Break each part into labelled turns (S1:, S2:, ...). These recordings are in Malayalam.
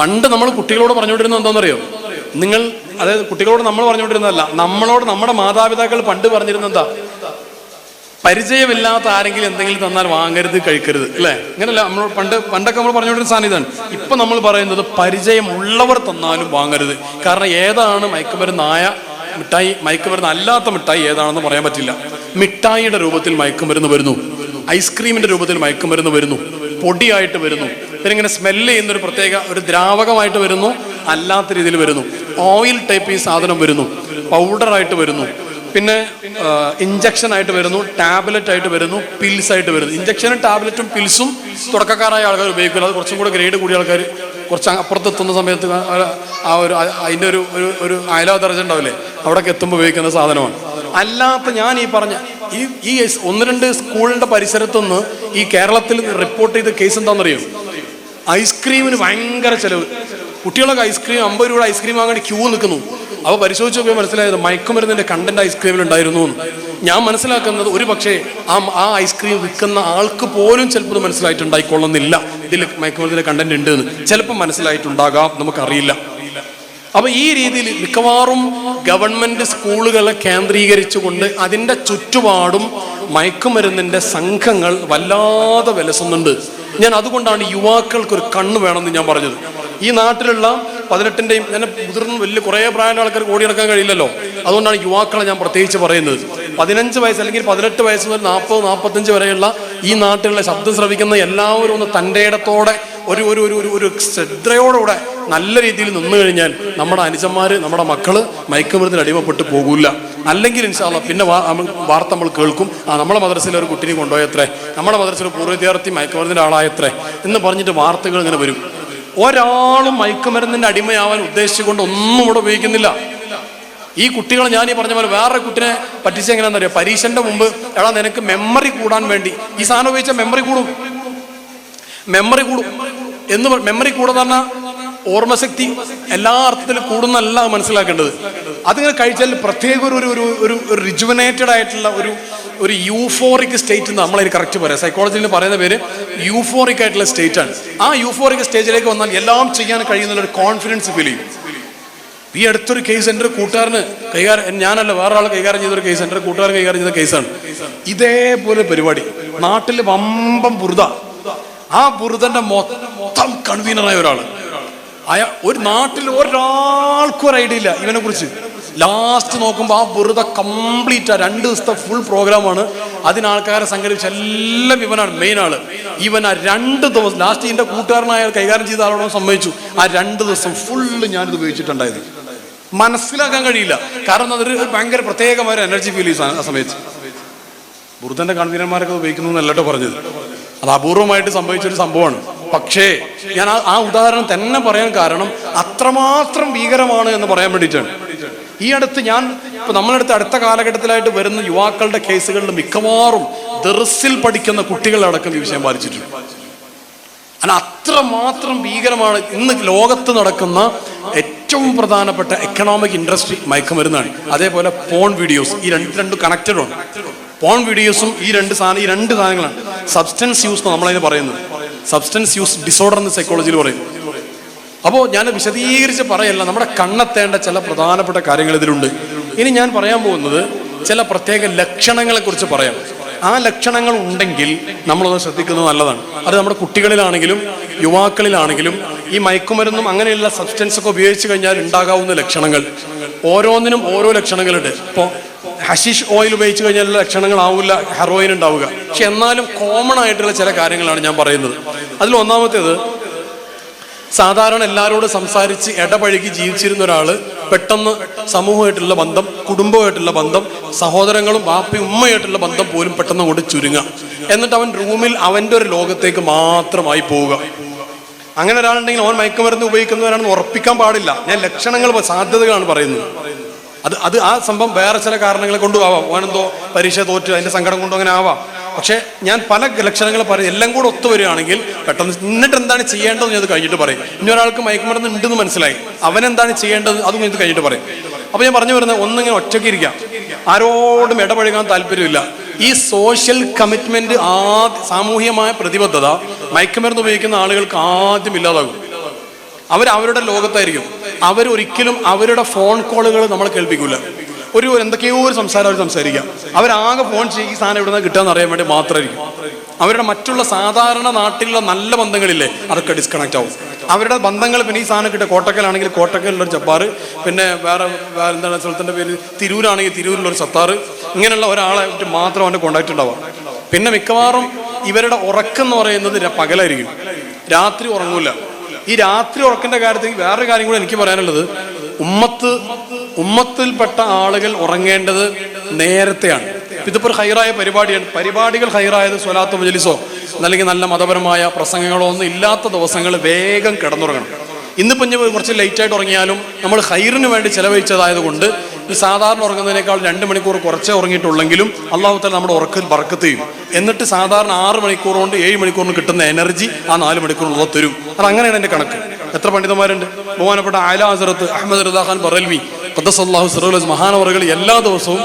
S1: പണ്ട് നമ്മൾ കുട്ടികളോട് പറഞ്ഞുകൊണ്ടിരുന്നത് എന്താണെന്നറിയോ? നിങ്ങൾ അതായത് കുട്ടികളോട് നമ്മൾ പറഞ്ഞുകൊണ്ടിരുന്നതല്ല നമ്മളോട് നമ്മുടെ മാതാപിതാക്കൾ പണ്ട് പറഞ്ഞിരുന്നത് എന്താ? പരിചയമില്ലാത്ത ആരെങ്കിലും എന്തെങ്കിലും തന്നാൽ വാങ്ങരുത് കഴിക്കരുത് അല്ലേ? ഇങ്ങനല്ല നമ്മൾ പണ്ട് പണ്ടൊക്കെ നമ്മൾ പറഞ്ഞുകൊണ്ടിരുന്ന സാധനം ഇതാണ്. ഇപ്പൊ നമ്മൾ പറയുന്നത് പരിചയമുള്ളവർ തന്നാലും വാങ്ങരുത്. കാരണം ഏതാണ് മയക്കുമരുന്നായ മിഠായി മയക്കുമരുന്ന് അല്ലാത്ത മിഠായി ഏതാണെന്ന് പറയാൻ പറ്റില്ല. മിഠായിയുടെ രൂപത്തിൽ മയക്കുമരുന്ന് വരുന്നു. ഐസ്ക്രീമിന്റെ രൂപത്തിൽ മയക്കുമരുന്ന് വരുന്നു. പൊടിയായിട്ട് വരുന്നു. പിന്നെ ഇങ്ങനെ സ്മെല്ല് ചെയ്യുന്ന ഒരു പ്രത്യേക ഒരു ദ്രാവകമായിട്ട് വരുന്നു. അല്ലാത്ത രീതിയിൽ വരുന്നു. ഓയിൽ ടൈപ്പ് ഈ സാധനം വരുന്നു. പൗഡറായിട്ട് വരുന്നു. പിന്നെ ഇഞ്ചക്ഷൻ ആയിട്ട് വരുന്നു. ടാബ്ലറ്റ് ആയിട്ട് വരുന്നു. പിൽസ് ആയിട്ട് വരുന്നു. ഇഞ്ചക്ഷനും ടാബ്ലറ്റും പിൽസും തുടക്കക്കാരായ ആൾക്കാർ ഉപയോഗിക്കില്ല. അത് കുറച്ചും കൂടെ ഗ്രേഡ് കൂടിയ ആൾക്കാർ കുറച്ച് അപ്പുറത്ത് എത്തുന്ന സമയത്ത് ആ- ഒരു അതിന്റെ ഒരു ഒരു ഒരു അയലാ ദർജ ഉണ്ടാവില്ലേ? അവിടെയൊക്കെ എത്തുമ്പോൾ ഉപയോഗിക്കുന്ന സാധനമാണ്. അല്ലാത്ത ഞാൻ ഈ പറഞ്ഞ ഈ ഈ ഒന്ന് രണ്ട് സ്കൂളിന്റെ പരിസരത്തുനിന്ന് ഈ കേരളത്തിൽ റിപ്പോർട്ട് ചെയ്ത കേസ് എന്താണെന്നറിയോ? ഐസ്ക്രീമിന് ഭയങ്കര ചെലവ്. കുട്ടികളൊക്കെ ഐസ്ക്രീം അമ്പത് രൂപയുടെ ഐസ്ക്രീം വാങ്ങാൻ ക്യൂ നിൽക്കുന്നു. അവ പരിശോധിച്ച് നോക്കിയാൽ മനസ്സിലായത് മയക്കുമരുന്നിന്റെ കണ്ടന്റ് ഐസ്ക്രീമിൽ ഉണ്ടായിരുന്നു ഞാൻ മനസ്സിലാക്കുന്നത് ഒരു പക്ഷേ ആ ആ ഐസ്ക്രീം വിൽക്കുന്ന ആൾക്ക് പോലും ചിലപ്പോൾ മനസ്സിലായിട്ടുണ്ടായിക്കൊള്ളുന്നില്ല. ഇതിൽ മയക്കുമരുന്നിന്റെ കണ്ടന്റ് ഉണ്ട് എന്ന് ചിലപ്പോൾ മനസ്സിലായിട്ടുണ്ടാകാം നമുക്കറിയില്ല. അപ്പൊ ഈ രീതിയിൽ മിക്കവാറും ഗവൺമെന്റ് സ്കൂളുകളെ കേന്ദ്രീകരിച്ചുകൊണ്ട് അതിന്റെ ചുറ്റുപാടും മയക്കുമരുന്നിന്റെ സംഘങ്ങൾ വല്ലാതെ വിലസുന്നുണ്ട്. ഞാൻ അതുകൊണ്ടാണ് യുവാക്കൾക്ക് ഒരു കണ്ണ് വേണമെന്ന് ഞാൻ പറഞ്ഞത്. ഈ നാട്ടിലുള്ള പതിനെട്ടിന്റെയും ഞാൻ മുതിർന്ന വലിയ കുറേ പ്രായമുള്ള ആൾക്കാർ ഓടി നടക്കാൻ കഴിയില്ലല്ലോ. അതുകൊണ്ടാണ് യുവാക്കളെ ഞാൻ പ്രത്യേകിച്ച് പറയുന്നത്. പതിനഞ്ച് വയസ്സ് അല്ലെങ്കിൽ പതിനെട്ട് വയസ്സ് മുതൽ നാൽപ്പത് നാൽപ്പത്തഞ്ച് വരെയുള്ള ഈ നാട്ടിലുള്ള ശബ്ദം ശ്രവിക്കുന്ന എല്ലാവരും ഒന്ന് തന്റെ ഇടത്തോടെ ഒരു ഒരു ഒരു ഒരു ശ്രദ്ധയോടുകൂടെ നല്ല രീതിയിൽ നിന്നു കഴിഞ്ഞാൽ നമ്മുടെ അനുജന്മാർ നമ്മുടെ മക്കൾ മയക്കുമരുന്നിൽ അടിമപ്പെട്ട് പോകില്ല അല്ലെങ്കിൽ ഇൻഷാല്ല പിന്നെ വാർത്ത നമ്മൾ കേൾക്കും. ആ നമ്മുടെ മദ്രസയിൽ ഒരു കുട്ടിനെ കൊണ്ടുപോയത്രേ. നമ്മുടെ മദ്രസയിൽ പൂർവ വിദ്യാർത്ഥി മയക്കുമരുന്നിന്റെ ആളായത്രേ. എന്ന് പറഞ്ഞിട്ട് വാർത്തകൾ ഇങ്ങനെ വരും. ഒരാളും മയക്കുമരുന്നിന്റെ അടിമയാവാൻ ഉദ്ദേശിച്ചുകൊണ്ട് ഒന്നും ഇവിടെ ഉപയോഗിക്കുന്നില്ല. ഈ കുട്ടികളെ ഞാൻ ഈ പറഞ്ഞ പോലെ വേറെ കുട്ടിനെ പറ്റിച്ചെങ്ങനെയാണെന്ന് അറിയാം? പരീക്ഷന്റെ മുമ്പ് എടാ നിനക്ക് മെമ്മറി കൂടാൻ വേണ്ടി. ഈ സാധനം ഉപയോഗിച്ച മെമ്മറി കൂടും. മെമ്മറി കൂടും. എന്ന് മെമ്മറി കൂടുക പറഞ്ഞാൽ ഓർമ്മശക്തി എല്ലാ അർത്ഥത്തിലും കൂടുന്നല്ല മനസ്സിലാക്കേണ്ടത്. അതിങ്ങനെ കഴിച്ചാൽ പ്രത്യേക ഒരു ഒരു ഒരു ഒരു റിജുവനേറ്റഡ് ആയിട്ടുള്ള ഒരു ഒരു യൂഫോറിക് സ്റ്റേറ്റ് എന്ന് നമ്മളതിന് കറക്റ്റ് പറയാം. സൈക്കോളജിയിൽ പറയുന്ന പേര് യൂഫോറിക് ആയിട്ടുള്ള സ്റ്റേറ്റ് ആണ്. ആ യൂഫോറിക് സ്റ്റേജിലേക്ക് വന്നാൽ എല്ലാം ചെയ്യാൻ കഴിയുന്ന ഒരു കോൺഫിഡൻസ് ഫീൽ ചെയ്യും. ഈ അടുത്തൊരു കേസ് എന്റെ ഒരു കൂട്ടുകാരന് കൈകാര്യം ഞാനല്ല വേറെ ആൾ കൈകാര്യം ചെയ്തൊരു കേസ് എന്റെ കൂട്ടുകാരൻ കൈകാര്യം ചെയ്ത കേസാണ് ഇതേപോലെ പരിപാടി. നാട്ടിൽ വമ്പം ബുറുത ആ ബുറുതന്റെ മൊത്തം കൺവീനറായ ഒരാൾ. അയാ ഒരു നാട്ടിൽ ഒരാൾക്കും ഒരു ഐഡിയ ഇല്ല ഇവനെ കുറിച്ച് ലാസ്റ്റ് നോക്കുമ്പോൾ ആ വെറുത കംപ്ലീറ്റ് ആ രണ്ട് ദിവസത്തെ ഫുൾ പ്രോഗ്രാമാണ് അതിനാൾക്കാരെ സംഘടിപ്പിച്ച എല്ലാം ഇവനാണ് മെയിൻ ആൾ. ഇവൻ ആ രണ്ട് ദിവസം ലാസ്റ്റ് ഇതിന്റെ കൂട്ടുകാരനായ കൈകാര്യം ചെയ്ത ആളോട് സമ്മതിച്ചു. ആ രണ്ട് ദിവസം ഫുള്ള് ഞാനിത് ഉപയോഗിച്ചിട്ടുണ്ടായത്. മനസ്സിലാക്കാൻ കഴിയില്ല. കാരണം അതൊരു ഭയങ്കര പ്രത്യേകമായ എനർജി ഫീൽ ചെയ്യും ആ സമയത്ത്. ബുറുദന്റെ കൺവീനർമാരൊക്കെ ഉപയോഗിക്കുന്നു എന്നല്ലോ പറഞ്ഞത്? അത് അപൂർവമായിട്ട് സംഭവിച്ച ഒരു സംഭവമാണ്. പക്ഷേ ഞാൻ ആ- ഉദാഹരണം തന്നെ പറയാൻ കാരണം അത്രമാത്രം ഭീകരമാണ് എന്ന് പറയാൻ വേണ്ടിയിട്ടാണ്. ഈ അടുത്ത് ഞാൻ ഇപ്പൊ നമ്മളടുത്ത് അടുത്ത കാലഘട്ടത്തിലായിട്ട് വരുന്ന യുവാക്കളുടെ കേസുകളിൽ മിക്കവാറും ദർസിൽ പഠിക്കുന്ന കുട്ടികളടക്കം ഈ വിഷയം ബാധിച്ചിട്ടുണ്ട്. അല്ല അത്രമാത്രം ഭീകരമാണ് ഇന്ന് ലോകത്ത് നടക്കുന്ന ഏറ്റവും പ്രധാനപ്പെട്ട എക്കണോമിക് ഇൻഡസ്ട്രി മയക്കുമരുന്നാണ്. അതേപോലെ പോൺ വീഡിയോസ് ഈ രണ്ട് രണ്ട് കണക്റ്റഡ് ആണ്. പോൺ വീഡിയോസും ഈ രണ്ട് സാധനം ഈ രണ്ട് സാധനങ്ങളാണ്. സബ്സ്റ്റൻസ് യൂസ് നമ്മളതിന് പറയുന്നത്. സബ്സ്റ്റൻസ് യൂസ് ഡിസോർഡർ എന്ന് സൈക്കോളജിയിൽ പറയും. അപ്പോൾ ഞാൻ വിശദീകരിച്ച് പറയല്ല നമ്മുടെ കണ്ണെത്തേണ്ട ചില പ്രധാനപ്പെട്ട കാര്യങ്ങൾ ഇതിലുണ്ട്. ഇനി ഞാൻ പറയാൻ പോകുന്നത് ചില പ്രത്യേക ലക്ഷണങ്ങളെ കുറിച്ച് പറയാം. ആ ലക്ഷണങ്ങൾ ഉണ്ടെങ്കിൽ നമ്മളത് ശ്രദ്ധിക്കുന്നത് നല്ലതാണ്. അത് നമ്മുടെ കുട്ടികളിലാണെങ്കിലും യുവാക്കളിലാണെങ്കിലും ഈ മയക്കുമരുന്നും അങ്ങനെയുള്ള സബ്സ്റ്റൻസ് ഒക്കെ ഉപയോഗിച്ച് കഴിഞ്ഞാൽ ഉണ്ടാകാവുന്ന ലക്ഷണങ്ങൾ. ഓരോന്നിനും ഓരോ ലക്ഷണങ്ങളുണ്ട്. ഇപ്പോൾ ഹഷീഷ് ഓയിൽ ഉപയോഗിച്ച് കഴിഞ്ഞാൽ ലക്ഷണങ്ങളാവില്ല ഹെറോയിൻ ഉണ്ടാവുക. പക്ഷെ എന്നാലും കോമൺ ആയിട്ടുള്ള ചില കാര്യങ്ങളാണ് ഞാൻ പറയുന്നത്. അതിൽ ഒന്നാമത്തേത് സാധാരണ എല്ലാവരോടും സംസാരിച്ച് ഇടപഴകി ജീവിച്ചിരുന്ന ഒരാൾ പെട്ടെന്ന് സമൂഹമായിട്ടുള്ള ബന്ധം കുടുംബമായിട്ടുള്ള ബന്ധം സഹോദരങ്ങളും ബാപ്പി ഉമ്മയായിട്ടുള്ള ബന്ധം പോലും പെട്ടെന്ന് കൊണ്ട് ചുരുങ്ങുക. എന്നിട്ട് അവൻ റൂമിൽ അവന്റെ ഒരു ലോകത്തേക്ക് മാത്രമായി പോവുക. അങ്ങനെ ഒരാളുണ്ടെങ്കിൽ അവൻ മയക്കുമരുന്ന് ഉപയോഗിക്കുന്നവരാണെന്ന് ഉറപ്പിക്കാൻ പാടില്ല. ഞാൻ ലക്ഷണങ്ങൾ സാധ്യതകളാണ് പറയുന്നത്. അത് അത് ആ സംഭവം വേറെ ചില കാരണങ്ങളെ കൊണ്ടും ഓനെന്തോ പരീക്ഷ തോറ്റു അതിന്റെ സങ്കടം കൊണ്ടും അങ്ങനെ ആവാം. പക്ഷെ ഞാൻ പല ലക്ഷണങ്ങൾ പറയും എല്ലാം കൂടെ ഒത്തു വരികയാണെങ്കിൽ പെട്ടെന്ന് എന്നിട്ട് എന്താണ് ചെയ്യേണ്ടതെന്ന് ഞാൻ കഴിഞ്ഞിട്ട് പറയും. ഇനി ഒരാൾക്ക് മയക്കുമരുന്ന് ഉണ്ടെന്ന് മനസ്സിലായി. അവൻ എന്താണ് ചെയ്യേണ്ടത് അതും ഇത് കഴിഞ്ഞിട്ട് പറയും. അപ്പൊ ഞാൻ പറഞ്ഞു വരുന്നത് ഒന്നിങ്ങനെ ഒറ്റയ്ക്ക് ഇരിക്കാം. ആരോടും ഇടപഴകാൻ താല്പര്യമില്ല. ഈ സോഷ്യൽ കമ്മിറ്റ്മെന്റ് ആദ്യ സാമൂഹികമായ പ്രതിബദ്ധത മയക്കുമരുന്ന് ഉപയോഗിക്കുന്ന ആളുകൾക്ക് ആദ്യം ഇല്ലാതാകും. അവർ അവരുടെ ലോകത്തായിരിക്കും. അവരൊരിക്കലും അവരുടെ ഫോൺ കോളുകൾ നമ്മൾ കേൾപ്പിക്കില്ല ഒരു എന്തൊക്കെയോ ഒരു സംസാരം അവർ സംസാരിക്കാം. അവരാകെ ഫോൺ ചെയ്യും ഈ സാധനം ഇവിടെ നിന്ന് കിട്ടാന്ന് അറിയാൻ വേണ്ടി മാത്രമായിരിക്കും. അവരുടെ മറ്റുള്ള സാധാരണ നാട്ടിലുള്ള നല്ല ബന്ധങ്ങളില്ലേ അതൊക്കെ ഡിസ്കണക്ട് ആവും. അവരുടെ ബന്ധങ്ങൾ പിന്നെ ഈ സാധനം കിട്ടുക. കോട്ടക്കലാണെങ്കിൽ കോട്ടക്കലിലൊരു ചപ്പാറ് പിന്നെ വേറെ വേറെ എന്താണ് സ്ഥലത്തിന്റെ പേര് തിരൂരാണെങ്കിൽ തിരൂരിലൊരു സത്താറ് ഇങ്ങനെയുള്ള ഒരാളെ മാത്രം അവന്റെ കോണ്ടാക്ട് ഉണ്ടാവുക. പിന്നെ മിക്കവാറും ഇവരുടെ ഉറക്കം എന്ന് പറയുന്നത് പകലായിരിക്കും. രാത്രി ഉറങ്ങൂല. ഈ രാത്രി ഉറക്കിന്റെ കാര്യത്തിൽ വേറൊരു കാര്യം കൂടെ എനിക്ക് പറയാനുള്ളത്. ഉമ്മത്ത് ഉമ്മത്തിൽപ്പെട്ട ആളുകൾ ഉറങ്ങേണ്ടത് നേരത്തെയാണ്. ഇതിപ്പോൾ ഒരു ഹൈറായ പരിപാടിയാണ്. പരിപാടികൾ ഹൈറായത് സ്വലാത്ത് മജലിസോ അല്ലെങ്കിൽ നല്ല മതപരമായ പ്രസംഗങ്ങളോ ഒന്നും ഇല്ലാത്ത ദിവസങ്ങൾ വേഗം കിടന്നുറങ്ങണം. ഇന്നിപ്പം ഞാൻ കുറച്ച് ലേറ്റായിട്ട് ഉറങ്ങിയാലും നമ്മൾ ഹൈറിന് വേണ്ടി ചെലവഴിച്ചതായതുകൊണ്ട് ഈ സാധാരണ ഉറങ്ങുന്നതിനേക്കാൾ രണ്ട് മണിക്കൂർ കുറച്ചേ ഉറങ്ങിയിട്ടുള്ളെങ്കിലും അള്ളാഹു താല നമ്മുടെ ഉറക്കിൽ ബർക്കത്ത് ചെയ്യും. എന്നിട്ട് സാധാരണ ആറ് മണിക്കൂർ കൊണ്ട് ഏഴ് മണിക്കൂറിന് കിട്ടുന്ന എനർജി ആ നാല് മണിക്കൂറിനുള്ള തരും. അത് അങ്ങനെയാണ് എന്റെ കണക്ക്. എത്ര പണ്ഡിതന്മാരുണ്ട്? ബഹുമാനപ്പെട്ട ആല ഹസറത്ത് അഹമ്മദ് റദാ ഖാൻ ബറൽവി ഖദ്ദസല്ലാഹു സിറുൽ മഹാനവറുകൾ എല്ലാ ദിവസവും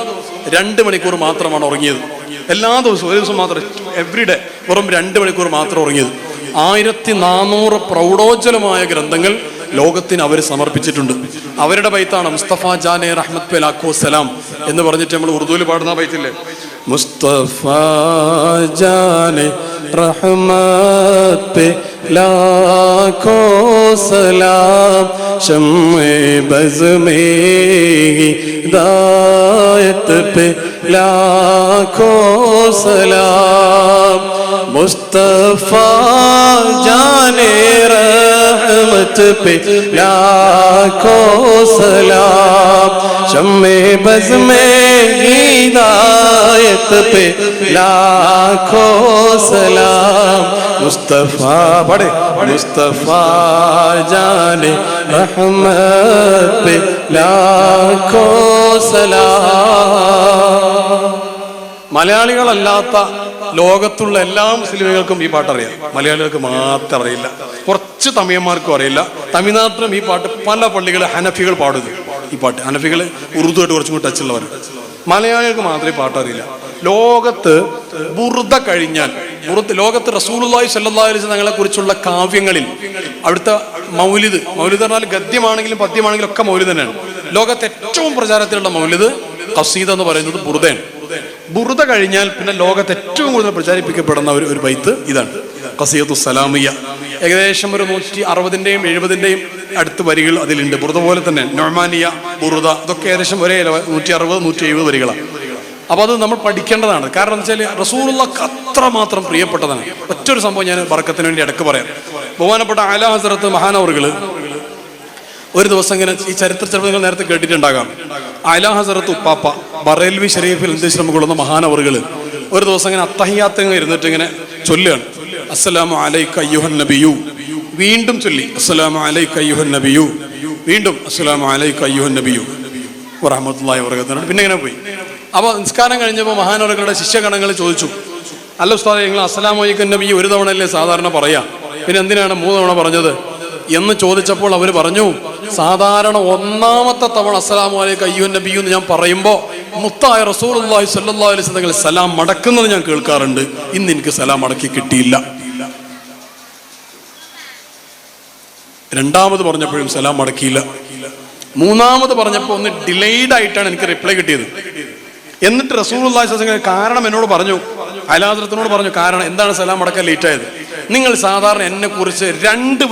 S1: രണ്ട് മണിക്കൂർ മാത്രമാണ് ഉറങ്ങിയത്. എല്ലാ ദിവസവും ഒരു ദിവസം മാത്രം എവറി ഡേ വെറും രണ്ട് മണിക്കൂർ മാത്രം ഉറങ്ങിയത്. ആയിരത്തി നാനൂറ് പ്രൗഢോജ്വലമായ ഗ്രന്ഥങ്ങൾ ലോകത്തിന് അവർ സമർപ്പിച്ചിട്ടുണ്ട്. അവരുടെ ബൈത്താണ് മുസ്തഫ ജാനെ റഹ്മത് പെ സലാം എന്ന് പറഞ്ഞിട്ട് നമ്മൾ ഉറുദുവിൽ പാടുന്ന ബൈത്തില്ലേ മുസ്തഫ ജാനെ റഹ്മത് പെ ലാഖോ സലാം ഷമ്മെ ബസ് മേ ഹിദായത്ത് പെ ലാഖോ സലാം മുസ്തഫ ജാനെ റഹ്മത്ത് पे लाखों सलाम शम्मे बज में हिदायत पे लाखों सलाम मुस्तफ़ा बड़े मुस्तफ़ा जाने रहमत पे लाखों सलाम മലയാളികളല്ലാത്ത ലോകത്തുള്ള എല്ലാ മുസ്ലിമുകൾക്കും ഈ പാട്ട് അറിയാം മലയാളികൾക്ക് മാത്രം അറിയില്ല. കുറച്ച് തമിഴന്മാർക്കും അറിയില്ല. തമിഴ്നാട്ടിലും ഈ പാട്ട് പല പള്ളികൾ ഹനഫികൾ പാടുന്നു ഈ പാട്ട് ഹനഫികൾ ഉറുദുമായിട്ട് കുറച്ചും കൂടി ടച്ചുള്ളവർ മലയാളികൾക്ക് മാത്രമേ പാട്ട് അറിയില്ല ലോകത്ത് ബുറുദ കഴിഞ്ഞാൽ ലോകത്ത് റസൂലുള്ളാഹി സ്വല്ലല്ലാഹു അലൈഹി തങ്ങളെ കുറിച്ചുള്ള കാവ്യങ്ങളിൽ അവിടുത്തെ മൗലിദ് മൗലിദ് പറഞ്ഞാൽ ഗദ്യമാണെങ്കിലും പദ്യമാണെങ്കിലും ഒക്കെ മൗലിദ് തന്നെയാണ്. ലോകത്ത് ഏറ്റവും പ്രചാരത്തിലുള്ള മൗലിദ് കസീദ് എന്ന് പറയുന്നത് ബുറുദയാണ് ബുറുദ കഴിഞ്ഞാൽ പിന്നെ ലോകത്ത് ഏറ്റവും കൂടുതൽ പ്രചാരിപ്പിക്കപ്പെടുന്ന ഒരു ഒരു ബൈത്ത് ഇതാണ്. കസീയത്തു സലാമിയ. ഏകദേശം ഒരു നൂറ്റി അറുപതിന്റെയും എഴുപതിന്റെയും അടുത്ത് വരികൾ അതിലുണ്ട്. ബുറുദ പോലെ തന്നെ നൊമാനിയ ബുറുദ ഇതൊക്കെ ഏകദേശം ഒരേ നൂറ്റി അറുപത് നൂറ്റി എഴുപത് വരികളാണ്. അപ്പോൾ അത് നമ്മൾ പഠിക്കേണ്ടതാണ്. കാരണം എന്താ വെച്ചാൽ റസൂലുള്ള അത്രമാത്രം പ്രിയപ്പെട്ടതാണ്. മറ്റൊരു സംഭവം ഞാൻ ബർക്കത്തിന് വേണ്ടി ഇടയ്ക്ക് പറയാം. ബഹുമാനപ്പെട്ട ആല ഹസരത്ത് മഹാനവറുകൾ ഒരു ദിവസം ഇങ്ങനെ ഈ ചരിത്ര ചെറുപ്പങ്ങൾ നേരത്തെ കേട്ടിട്ടുണ്ടാകാം. അല ഹസറത്ത് ഉപ്പാപ്പ ബറേൽവി ഷരീഫിൽ ഇന്ത്യശ്രമം കൊള്ളുന്ന മഹാനവറുകൾ ഒരു ദിവസം ഇങ്ങനെ അത്തഹിയാത്തങ്ങ ഇരുന്നിട്ട് ഇങ്ങനെ ചൊല്ലുകയാണ്. അസ്സലാമു അലൈക അയ്യുഹൻ നബിയു. വീണ്ടും ചൊല്ലി. അസ്സലാമു അലൈക അയ്യുഹൻ നബിയു. വീണ്ടും അസ്സലാമു അലൈക അയ്യുഹൻ നബിയു. വറഹമത്തുള്ളാഹി വർഗത്തിനാണ് പിന്നെ ഇങ്ങനെ പോയി. അപ്പോൾ നിസ്കാരം കഴിഞ്ഞപ്പോൾ മഹാനവറുകളുടെ ശിഷ്യഗണങ്ങൾ ചോദിച്ചു. അല്ല ഉസ്താദ് നിങ്ങൾ അസ്സലാമു അലൈക്കും നബി ഒരു തവണ തവണയല്ലേ സാധാരണ പറയാം. പിന്നെ എന്തിനാണ് മൂന്ന് തവണ പറഞ്ഞത്? എന്ന് ചോദിച്ചപ്പോൾ അവർ പറഞ്ഞു സാധാരണ ഒന്നാമത്തെ തവണ അസ്സലാമു അലൈക്കും അയ്യോ എന്ന് ഞാൻ പറയുമ്പോൾ മുത്തായ റസൂലുള്ളാഹി സ്വല്ലല്ലാഹു അലൈഹി വസല്ലം സലാം മടക്കുന്നത് ഞാൻ കേൾക്കാറുണ്ട്. ഇന്ന് എനിക്ക് സലാം മടക്കി കിട്ടിയില്ല. രണ്ടാമത് പറഞ്ഞപ്പോഴും സലാം മടക്കിയില്ല. മൂന്നാമത് പറഞ്ഞപ്പോൾ ഒന്ന് ഡിലേഡ് ആയിട്ടാണ് എനിക്ക് റിപ്ലൈ കിട്ടിയത്. എന്നിട്ട് വസല്ലം കാരണം എന്നോട് പറഞ്ഞു. അലാദ്രത്തിനോട് പറഞ്ഞു കാരണം എന്താണ് സലാം മടക്കാൻ ലേറ്റ് ആയത്? നിങ്ങൾ സാധാരണ എന്നെ കുറിച്ച് രണ്ട്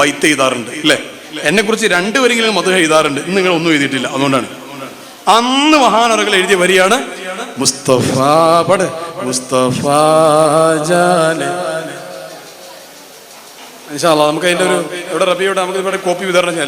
S1: ബൈത്ത് ചെയ്താറുണ്ട് അല്ലേ? എന്നെ കുറിച്ച് രണ്ട് വരെയെങ്കിലും മധു എഴുതാറുണ്ട്. ഇന്ന് നിങ്ങൾ ഒന്നും എഴുതിയിട്ടില്ല. അതുകൊണ്ടാണ്. അന്ന് മഹാനറകൾ എഴുതിയ വരിയാണ് മുസ്തഫ പട്. മുസ്തഫ നമുക്ക് അതിന്റെ ഒരു ഇവിടെ റബിയോടെ നമുക്ക് ഇവിടെ കോപ്പി വിതരണം ചെയ്യാം.